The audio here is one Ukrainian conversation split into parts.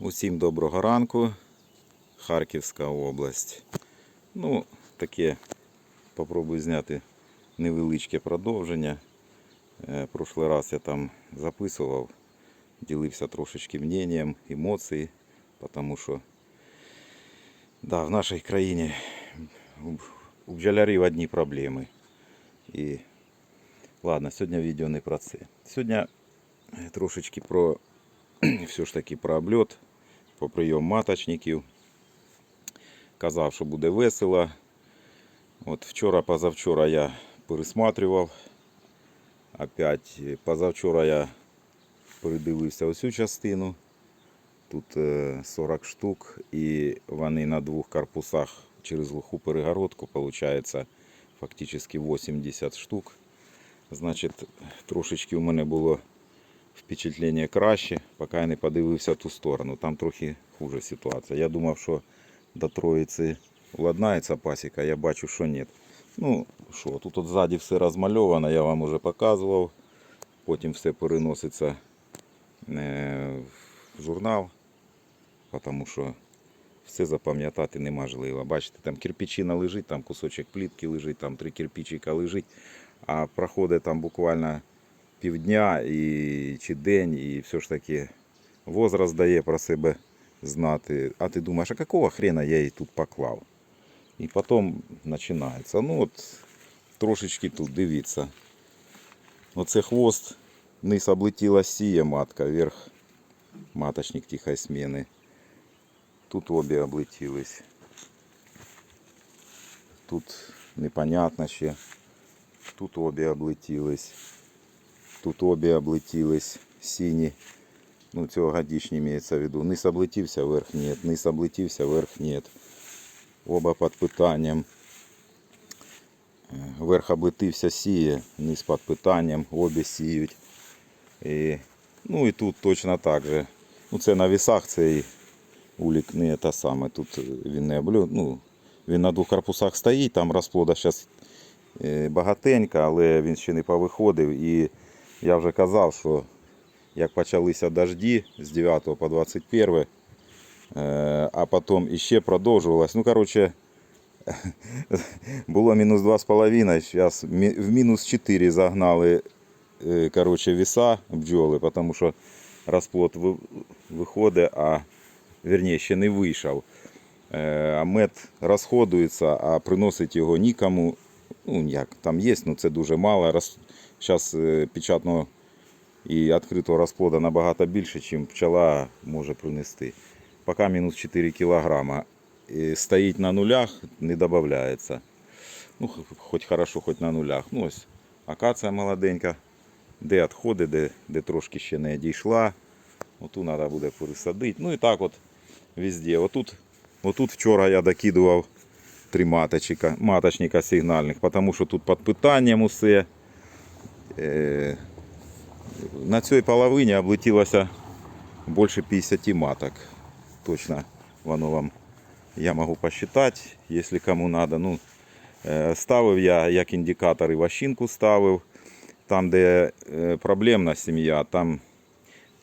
Усім доброго ранку. Харківська область. Ну, таке попробую зняти невеличке продовження. Е, Прошлий раз я там записував, ділився трошечки мненням, емоції, тому що да, в нашій країні у- бджолярів одні проблеми. І ладно, сьогодні відео не про це. Сьогодні трошечки про все ж таки про обльот, про прийом маточників. Казав, що буде весело. От вчора, позавчора я пересматривав. Опять е, позавчора я передивився оцю частину. Тут е, 40 штук і вони на двох корпусах через глуху перегородку, виходить, фактично 80 штук. Значить, трошечки у мене було впечатлення краще, поки я не подивився ту сторону. Там трохи хуже ситуація. Я думав, що до Троїці владнається пасіка, я бачу, що ні. Ну що, тут от ззаді все розмальовано, я вам вже показував. Потім все переноситься е, в журнал, тому що все запам'ятати неможливо. Бачите, там кирпичина лежить, там кусочок плітки лежить, там три кирпичика лежить, а проходить там буквально півдня і, чи день, і все ж таки возраст дає про себе знати. А ти думаєш, а какого хрена я її тут поклав? І потім починається. Ну от трошечки тут дивіться. Оце хвост, низ облетіла сія матка, верх маточник тихої зміни. Тут обе облетілись. Тут непонятно ще. Тут обе облетілись. Тут обе облетілись. Сині. Ну, цього годічні мається в виду. Низ облетівся, верх нет. Низ облетівся, верх нет. Оба під питанням. Е, Верх облетився сіє, низ під питанням, обі сіють. І, ну і тут точно так же. Ну, це на вісах цей улік не те саме. Тут він не облю... ну, він на двох корпусах стоїть, там розплода зараз багатенько, але він ще не повиходив. І я вже казав, що як почалися дожді з 9 по 21, е, а потім іще продовжувалось. Ну, коротше, було мінус 2,5, зараз в мінус 4 загнали е, коротше, віса бджоли, тому що розплод виходить, а вірніше, ще не вийшов. Е, А мед розходується, а приносить його нікому. Ну, як там є, ну це дуже мало. Зараз печатного і відкритого розплода набагато більше, ніж пчела може принести. Поки мінус 4 кг. Стоїть на нулях, не додається. Ну, хоч хорошо, хоч на нулях. Ну, ось акація молоденька, де відходи, де, де трошки ще не дійшла. Оту треба буде пересадити. Ну і так от везде. Отут, отут вчора я докидував три маточника, маточника сигнальних, тому що тут під питанням усе. Е, на цій половині облетілося більше 50 маток. Точно воно вам я можу посчитати, якщо кому треба. Ну, е, ставив я як індикатор і ващинку ставив. Там, де е, проблемна сім'я, там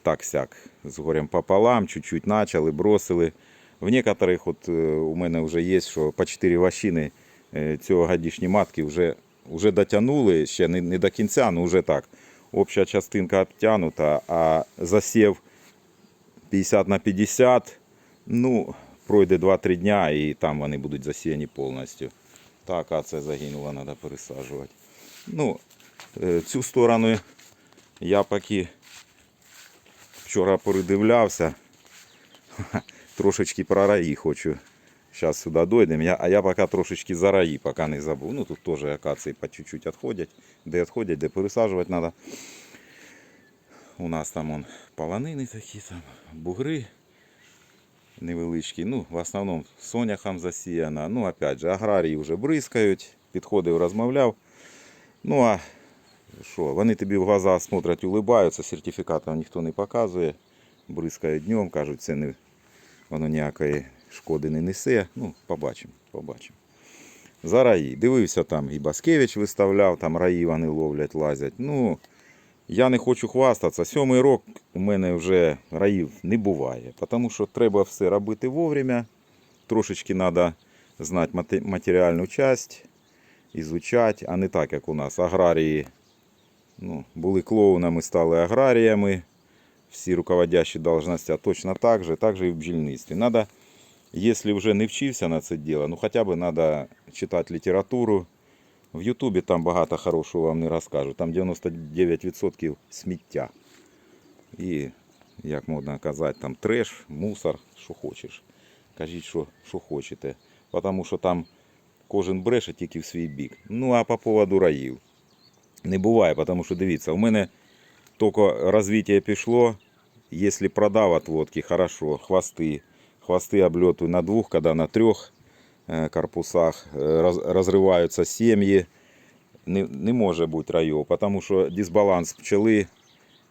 так сяк з горем пополам, чуть-чуть почали, бросили. В некоторих от, у мене вже є, що по 4 ващини цього годішні матки вже, вже дотягнули, ще не, не до кінця, але вже так. Обща частинка обтянута, а засів 50 на 50, ну, пройде 2-3 дня і там вони будуть засіяні повністю. Так, а це загинуло, треба пересаджувати. Ну, е, цю сторону я поки вчора передивлявся. Трошечки про раї хочу. Зараз сюди дойдемо. Я, а я поки трошечки за раї, поки не забув. Ну тут теж акації по чуть-чуть відходять. Де відходять, де пересаджувати треба. У нас там он полонини такі, там, бугри невеличкі. Ну, в основному соняхом засіяно. Ну, опять же, аграрії вже бризкають. Підходив, розмовляв. Ну а що, вони тобі в глаза смотрять, улибаються, сертифікатів ніхто не показує. Бризкають днем, кажуть, це не, воно ніякої шкоди не несе. Ну, побачимо, побачимо. За раї. Дивився там і Баскевич виставляв, там раї вони ловлять, лазять. Ну, Я не хочу хвастатися. Сьомий рок у мене вже раїв не буває, тому що треба все робити вовремя. Трошечки треба знати матеріальну часть, ізучати, а не так, як у нас. Аграрії ну, були клоунами, стали аграріями. Всі руководящі должності точно так же, так же і в бджільництві. Надо, якщо вже не вчився на це діло, ну хоча б треба читати літературу. В Ютубі там багато хорошого вам не розкажу. Там 99% сміття. І, як можна казати, там треш, мусор, що хочеш. Кажіть, що, що хочете. Тому що там кожен бреше тільки в свій бік. Ну а по поводу раїв. Не буває, тому що дивіться, у мене тільки розвиття пішло. Якщо продав отводки, хорошо, хвости. Хвости облетую на двух, когда на трех э, корпусах э, раз, разрываются семьи. Не, не може бути райов, тому що дисбаланс пчели,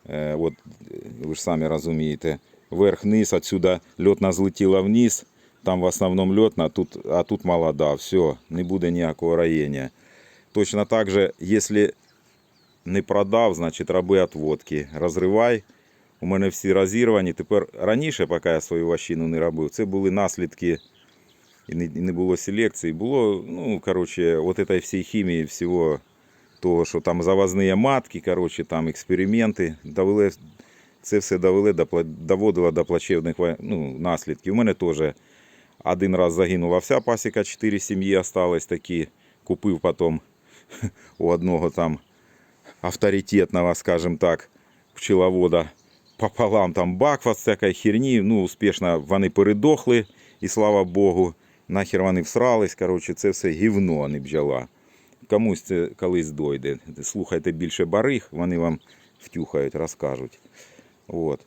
е, от, е, ви ж самі розумієте, верх-низ, отсюда льотна злетіла вниз, там в основному льотна, тут, а тут молода, все, не буде ніякого роєння. Точно так же, якщо не продав, значить роби отводки, розривай. У мене всі розірвані. Тепер раніше, поки я свою ващину не робив, це були наслідки і не, було селекції. Було, ну, коротше, от этой всій хімії, всього того, що там завозні матки, коротше, там експерименти, довели, це все довели, доводило до плачевних ну, наслідків. У мене теж один раз загинула вся пасіка, чотири сім'ї осталось такі. Купив потім у одного там авторитетного, скажем так, пчеловода пополам там бакфаст, всякої херні. Ну, успішно вони передохли, і слава Богу, нахер вони всрались. Коротше, це все гівно, не бджола. Комусь це колись дойде. Слухайте більше бариг, вони вам втюхають, розкажуть. От.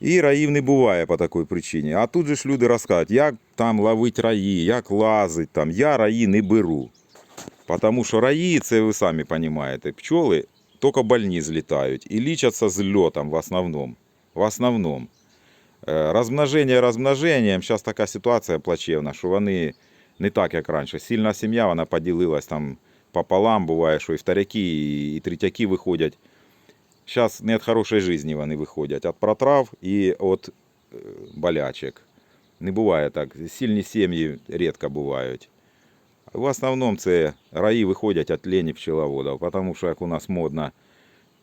І раїв не буває по такій причині. А тут же ж люди розказують, як там ловить раї, як лазить там. Я раї не беру. Потому що раї, це ви самі розумієте, пчоли тільки больні злітають і лічаться з льотом в основному. В основному. Е, Розмноження розмноженням, зараз така ситуація плачевна, що вони не так, як раніше. Сильна сім'я, вона поділилась там пополам, буває, що і вторяки, і, і третяки виходять. Зараз не від хорошої житті вони виходять, від протрав і від е, болячок. Не буває так. Сильні сім'ї рідко бувають. В основному це раї виходять від лені пчеловодів, тому що як у нас модно,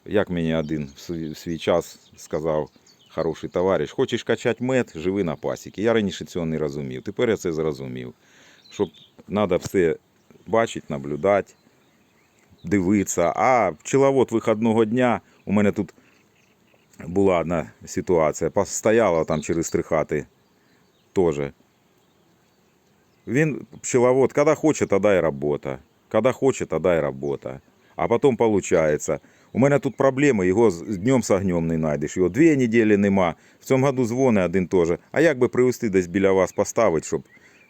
як мені один в свій- час сказав хороший товариш, хочеш качати мед, живи на пасіки. Я раніше цього не розумів. Тепер я це зрозумів. Щоб треба все бачити, наблюдати, дивитися. А пчеловод виходного дня, у мене тут була одна ситуація, постояла там через три хати теж. Він пчеловод, когда хочет, тогда и работа. Когда хочет, тогда и работа. А потом получается. У мене тут проблеми, його з днем з огнем не знайдеш. Його дві неділі нема. В цьому году дзвони один теж. А як би привезти десь біля вас поставити, щоб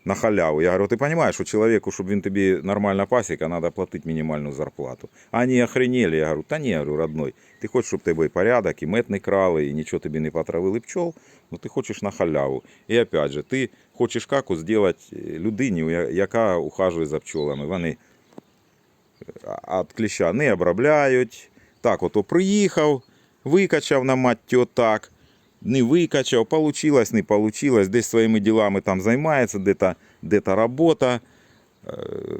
на халяву? Я говорю, ти розумієш, що чоловіку, щоб він тобі нормальна пасіка, треба платити мінімальну зарплату. А вони охренели. Я говорю, та я говорю, родной, ти хочеш, щоб тебе і порядок, і мед не крали, і нічого тобі не потравили пчол, ну ти хочеш на халяву. І опять же, ти хочеш каку зробити людині, яка ухажує за пчолами. Вони від кліща не обробляють. Так, ото приїхав, викачав на матті отак, не викачав, получилось, не получилось, десь своїми ділами там займається, де-то де-то робота. Е,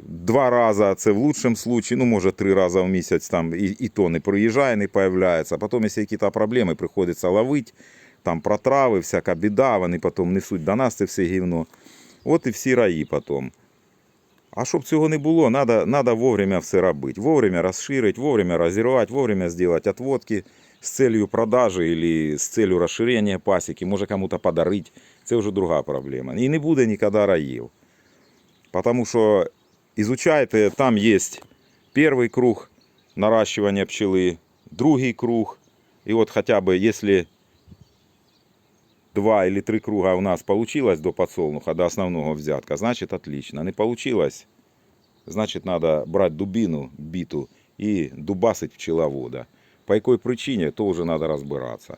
Два рази це в лучшому случае, ну може три рази в місяць там і, і то не приїжджає, не появляється. Потім, якщо якісь проблеми, приходиться ловити, там протрави, всяка біда, вони потім несуть до нас це все гівно. От і всі раї потім. А щоб цього не було, надо вовремя все робити. Вовремя розширити, вовремя розірвати, вовремя зробити отводки з целью продажи или з целью розширення пасіки, може кому-то подарити. Це вже друга проблема. І не буде ніколи раїв. Потому що изучайте, там є перший круг наращивания пчели, другий круг. І от хоча б, якщо два или три круга у нас получилось до подсолнуха, до основного взятка, значит отлично. Не получилось, значит надо брать дубину, биту и дубасить пчеловода. По якій причині, то вже треба розбиратися.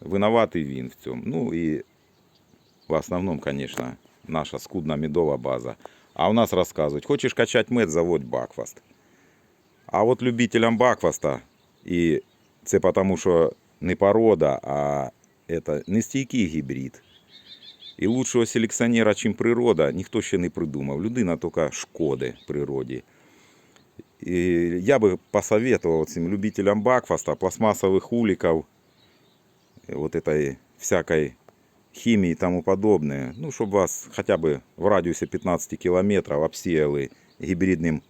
Винуватий він в цьому. Ну і в основному, конечно, наша скудна медова база. А у нас розказують, хочеш качати мед, заводь бакфаст. А от любителям бакфаста І це тому, що не порода, а це нестійкий гібрид. І лучшого селекціонера, чим природа, ніхто ще не придумав. Людина тільки шкоди природі. І я би посоветовал цим любителям бакфаста, пластмассовых уликов, э, вот этой всякой химии и тому подобное, ну, чтобы вас хотя бы в радиусе 15 километров обсеяли гибридным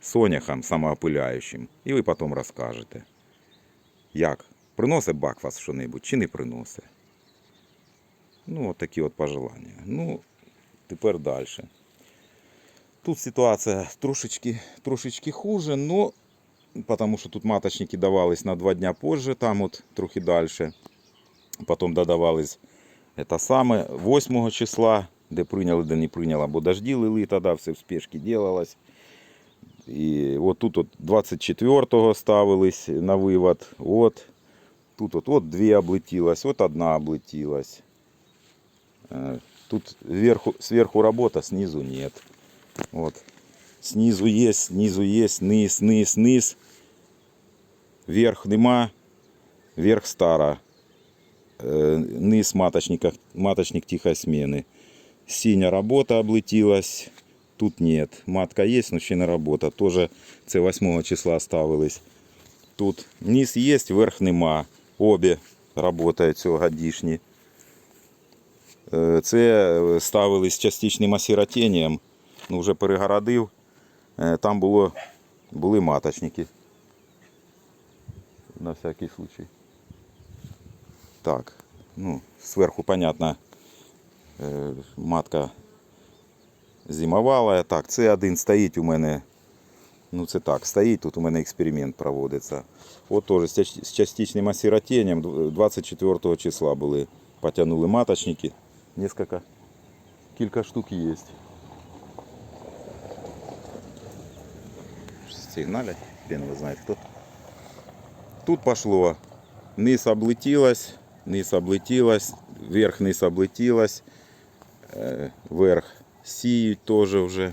соняхом самоопиляючим. І ви потім розкажете, як приносить бакфаст що-небудь чи не приносить. Ну, от такі от пожелання. Ну, тепер далі. Тут ситуація трошечки, трошечки хуже, но потому що тут маточники давались на два дня позже, там от трохи далі. Потім додавались это саме 8 числа, де прийняли, де не прийняли, бо дожді лили тоді, все в спешці делалось. І от тут от 24-го ставились на вивод. От тут от, от дві облетілось, от одна облетілась. Е, Тут сверху, сверху работа, снизу нет. Вот. Снизу есть, снизу есть, низ, низ, низ. Верх нема, верх стара. Е, Низ маточника, маточник тихой смены. Синя работа облетілась. Тут нет. Матка есть, но ще не работа. Тоже це 8 числа ставились. Тут низ есть, верх нема. Обе работають цьогодішні. Е, Це ставились з частичним осиротінням. Ну, вже перегородив. Е, Там було, були маточники. На всякий случай. Так, ну, зверху, понятно, е, матка зимовала. Так, це один стоїть у мене. Ну, це так, стоїть, тут у мене експеримент проводиться. От теж з частичним осиротінням 24 числа були, потягнули маточники. Несколько, кілька штук є. Сигналять, хрен его знает кто. Тут пошло. Низ облетілась, низ облетілась, верх низ облетілась, е, верх сіють теж вже.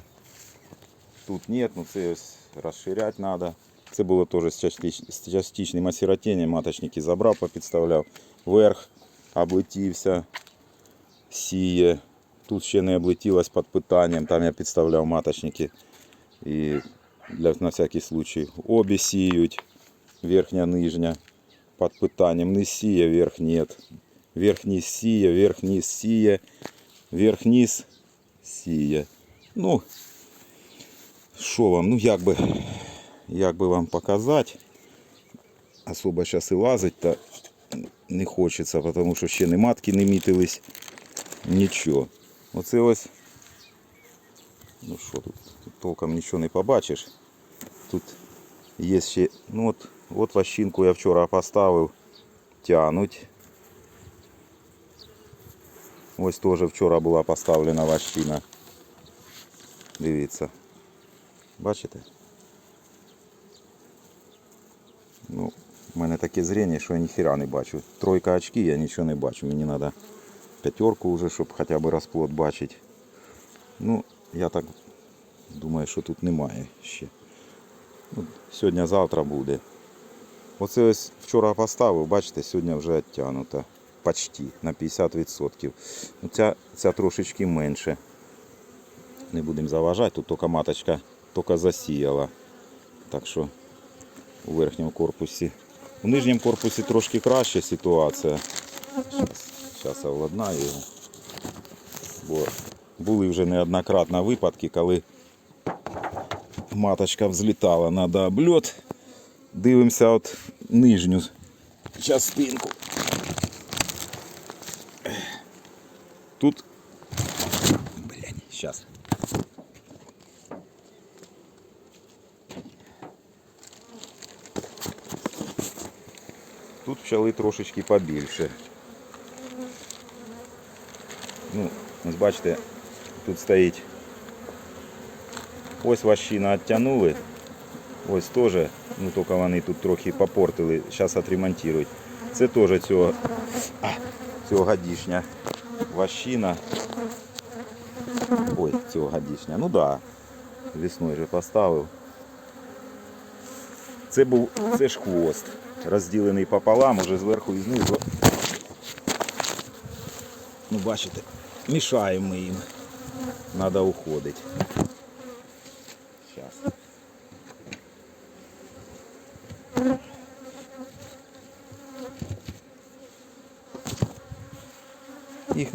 Тут нет, ну це ось розширяти треба. Це було теж з частич- з частичним осиротінням, маточники забрав, попідставляв. Верх облетівся, сіє. Тут ще не облетілось під питанням, там я підставляв маточники. І для, на всякий случай. Обе сіють, верхня, нижня, під питанням. Не сіє, верх нет. Верх низ сіє, верх низ сіє, верх низ сіє. Ну, що вам, ну як би, як би вам показати. Особо зараз і лазить та не хочеться, тому що ще не матки не мітились. Нічого. Оце ось. Ну що тут? Тут толком нічого не побачиш. Тут є ще. Ну от, от ващинку я вчора поставив. Тянуть. Ось теж вчора була поставлена ващина. Дивіться. Бачите? Ну, у мене таке зрення, що я ніхіра не бачу. Тройка очки, я нічого не бачу. Мені треба п'ятерку вже, щоб хоча б розплод бачити. Ну, я так думаю, що тут немає ще. Сьогодні-завтра буде. Оце ось вчора поставив, бачите, сьогодні вже відтягнуто. Почти на 50%. Ну, ця, ця трошечки менше. Не будемо заважати, тут тільки маточка тільки засіяла. Так що у верхньому корпусі. У нижньому корпусі трошки краща ситуація. Зараз овладнаю його. Бо були вже неоднократно випадки, коли маточка взлітала на обльот. Дивимося от нижню частинку. Тут. Блядь, зараз. Тут пчели трошечки побільше. Ну, ось бачите, тут стоїть. Ось ващина відтягнули. Ось теж, ну тільки вони тут трохи попортили, зараз відремонтують. Це теж цього, цього годішня ващина. Ой, цього годішня. Ну так, да. весною вже поставив. Це був це ж хвост, розділений пополам, уже зверху і знизу. Ну, бачите, мішаємо їм. Надо уходити.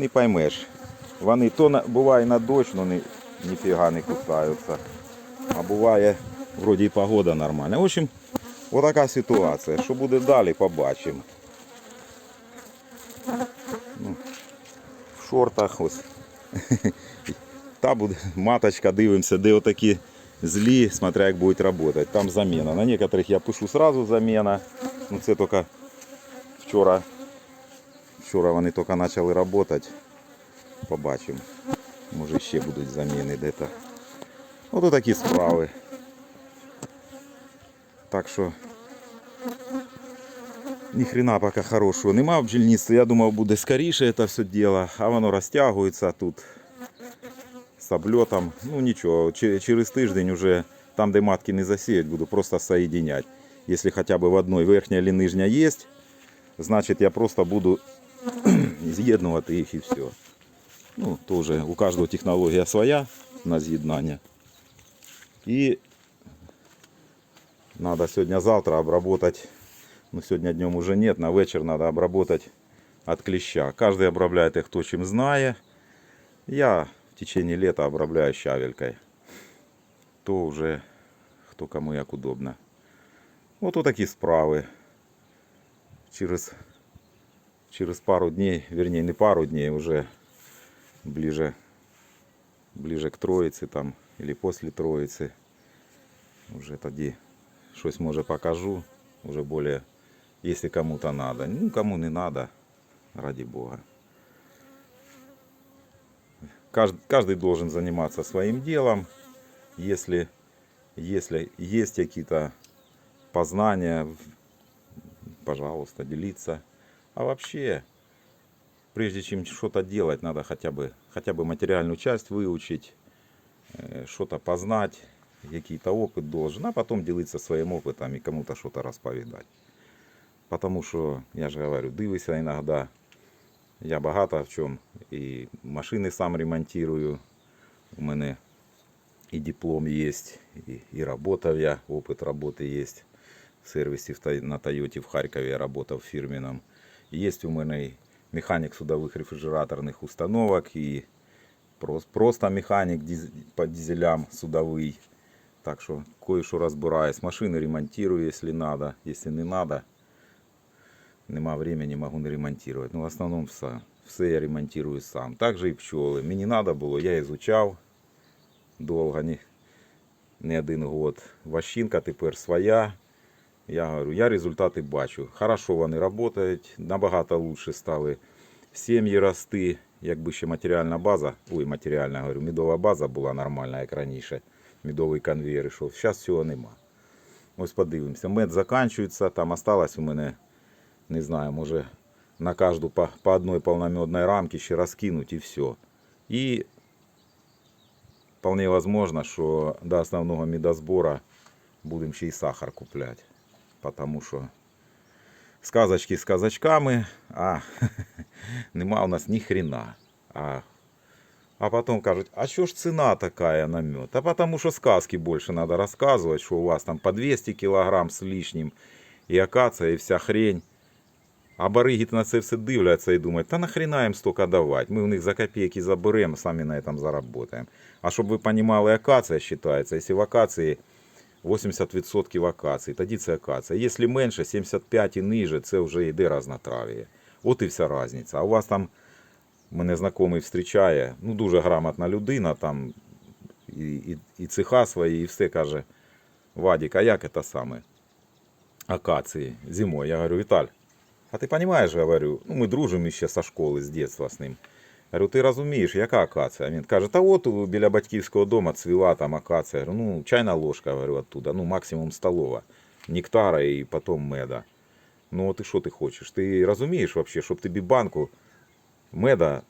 Не поймеш. Вони то на, буває на дощ, но ні, ніфіга не кусаються. А буває, вроді і погода нормальна. В общем, отака ситуація. Що буде далі, побачимо. Ну, в шортах ось. Та буде маточка, дивимося, де отакі злі, смотря як будуть працювати. Там заміна. На некоторых я пишу сразу заміна. Ну це тільки вчора. Вчора вони тільки почали працювати. Побачимо. Може ще будуть заміни де-то. Ото такі справи. Так що ні хрена поки хорошого нема в бджільництві. Я думав, буде скоріше це все діло, а воно розтягується тут з обльотом. Ну нічого, через тиждень уже там, де матки не засіють, буду просто соединять. Якщо хоча б в одной верхня чи нижня є, значить я просто буду з'єднувати їх і все. Ну, теж у кожного технологія своя на з'єднання. І надо сегодня-завтра обработать, ну сегодня днем уже нет, на вечер надо обработать от клеща. Каждый обробляет их кто чем знает. Я в течение лета обробляю щавелькой. То уже хто кому як удобно. Вот вот такие справи. Через, через пару дней, вернее не пару дней, уже ближе, ближе к Троице там, или после Троицы. Уже тоді щось може покажу. Уже более, если кому-то надо. Ну, кому не надо, ради Бога. Каждый, каждый должен заниматься своим делом. Если, если есть какие-то познания, пожалуйста, делиться. А вообще, прежде чем что-то делать, надо хотя бы, хотя бы материальную часть выучить, э, что-то познать, какие-то опыт должен, а потом делиться своим опытом и кому-то что-то расповедать. Потому що, я ж говорю, дивися іноді. Я багато в чому. І машини сам ремонтую. У мене і диплом є, і, і работав я, опит роботи є. В сервісі в Тай- на Тойоті в Харкові я работав фірменном. Є у мене і механік судових рефрижераторних установок, і прос- просто механік діз- по дизелям судовий. Так що кое-що розбираюсь. Машини ремонтирую, якщо надо. Якщо не надо, нема времени, можу не ремонтувати. Ну, в основному все. Все я ремонтую сам. Так же і пчоли. Мені треба було, я ізучав довго, не, не один год. Ващинка тепер своя. Я говорю, я результати бачу. Хорошо вони працюють, набагато лучше стали сім'ї рости. Якби ще матеріальна база, ой, матеріальна, говорю, медова база була нормальна, як раніше. Медовий конвейер йшов. Зараз цього нема. Ось подивимося. Мед закінчується, там осталось у мене, не знаю, може на кожну по, по одной полномедной рамке ще розкинуть і все. І вполне возможно, що до основного медозбора будемо ще й сахар купляти. Потому що сказочки сказочками, а нема у нас ні хрена. А, а потом кажуть, а що ж ціна така на мед? А потому що сказки більше треба розказувати, що у вас там по 200 кг з лишнім і акація, і вся хрень. А бариги на це все дивляться і думають, та нахрена їм стільки давати? Ми у них за копійки заберемо, самі на цьому заработаємо. А щоб ви розуміли, акація вважається, якщо в акації 80% акації, тоді це акація. Якщо менше, 75 і ниже, це вже йде разнотрав'я. От і вся різниця. А у вас там, мене знайомий зустрічає, ну дуже грамотна людина, там і, і, і цеха свої, і все каже, Вадик, а як це саме? Акації зимою. Я говорю, Віталь, а ти розумієш, говорю, ну ми дружимо ще зі школи, з дитинства з ним. Говорю, ти розумієш, яка акація? Він каже, та от біля батьківського дому цвіла там акація. Говорю, ну, чайна ложка, говорю, оттуда, ну, максимум столова. Нектара і потім меда. Ну, от і що ти хочеш? Ти розумієш взагалі, щоб тобі банку меда,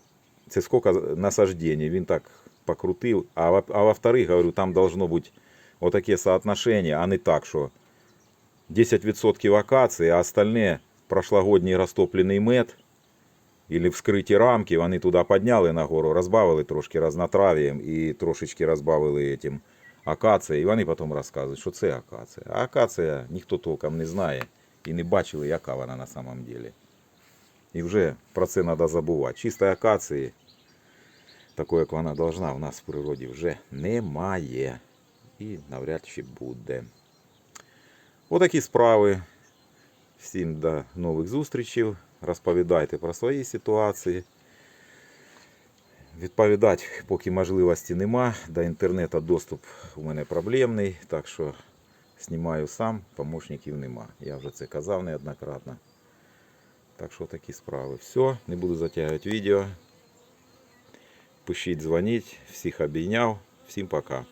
це скільки насаждень, він так покрутив. А, во- а во-вторых, говорю, там должно бути отаке соотношення, а не так, що 10% акації, а остальне прошлогодній розтоплений мед или вскриті рамки, вони туди підняли нагору, розбавили трошки разнотрав'ям і трошечки розбавили этим акацією. І вони потім розказують, що це акація. А акація ніхто толком не знає і не бачили, яка вона на самом деле. І вже про це треба забувати. Чистої акації, такої, як вона должна, в нас в природі вже немає. І навряд чи буде. Отакі справи. Всім до нових зустрічей. Розповідайте про свої ситуації. Відповідати, поки можливості нема. До інтернету доступ у мене проблемний, так що знімаю сам, помощників нема. Я вже це казав неоднократно. Так що такі справи. Все, не буду затягувати відео. Пишіть, дзвоніть, всіх обійняв. Всім пока.